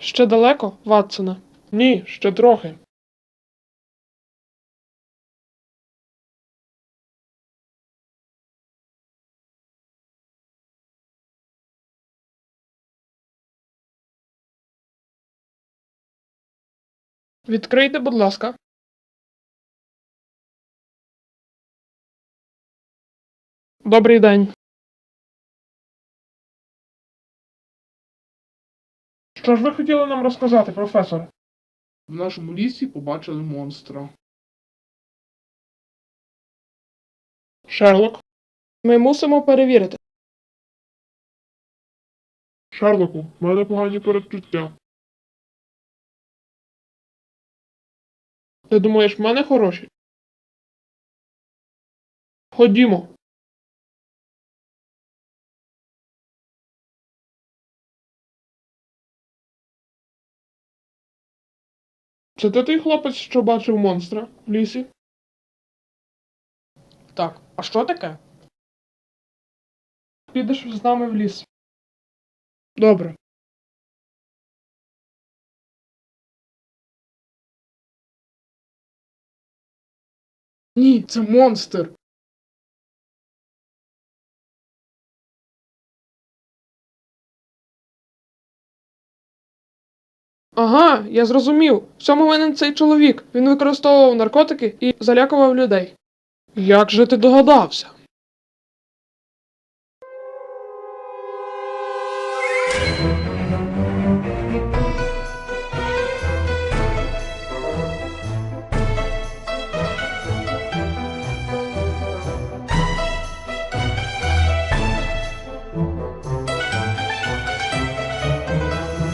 Ще далеко, Ватсоне? Ні, ще трохи. Відкрийте, будь ласка. Добрий день. Що ж ви хотіли нам розказати, професор? В нашому лісі побачили монстра. Шерлок, Ми мусимо перевірити. Шерлоку, в мене погані передчуття. Ти думаєш, в мене хороші? Ходімо. Це ти той хлопець, що бачив монстра в лісі? Так, а що таке? Підеш з нами в ліс. Добре. Ні, це монстр. Ага, я зрозумів. В цьому винен цей чоловік. Він використовував наркотики і залякував людей. Як же ти догадався?